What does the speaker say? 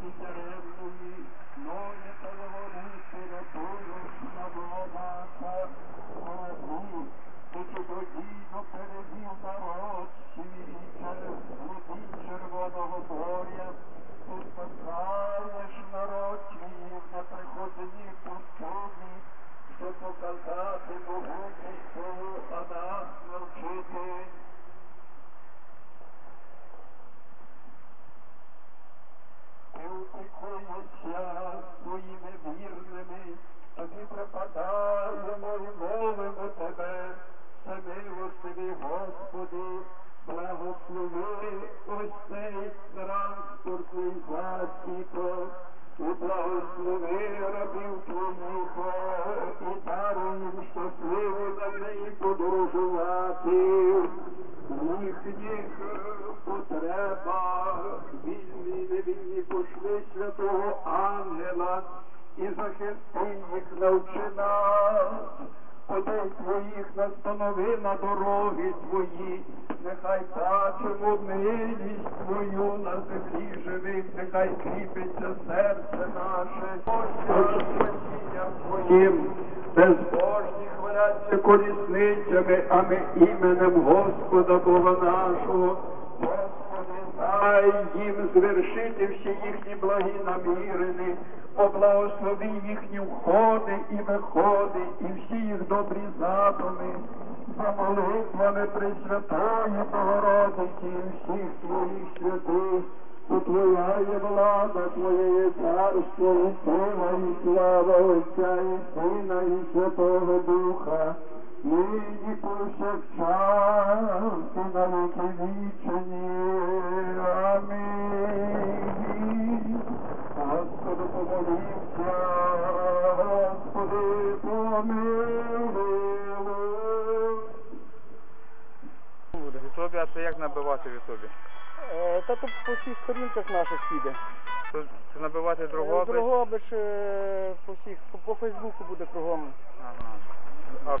Thank you. Транспортний засіб, і благослови рабів твоїх, і даруй їм щасливо на неї подорожувати. В їхніх потребах вільні невільні пошли святого ангела і захисти їх навчи Подей твоїх настанови на дороги твої, нехай бачимо милість твою на землі живих, нехай кріпиться серце наше, Ось твоїм, безбожні хваляться колісницями, а ми іменем Господа Бога нашого. Господи, дай їм звершити всі їхні благі намірини, поблагослови їхні входи і виходи, і всі їх добрі задуми, за молитвами Пресвятої Богородиці і всіх твоїх святих, бо Твоя є влада, Твоє є царство, і сила, і слава Отця, і Сина, і Святого Духа, нині повсякчас і на віки В Ютубі, а це як набивати в Ютубі? Е, Та тут по всіх сторінках наших піде. Тут це набивати Другобич? Другобич е, по всіх, по, Фейсбуку буде кругом. Ага.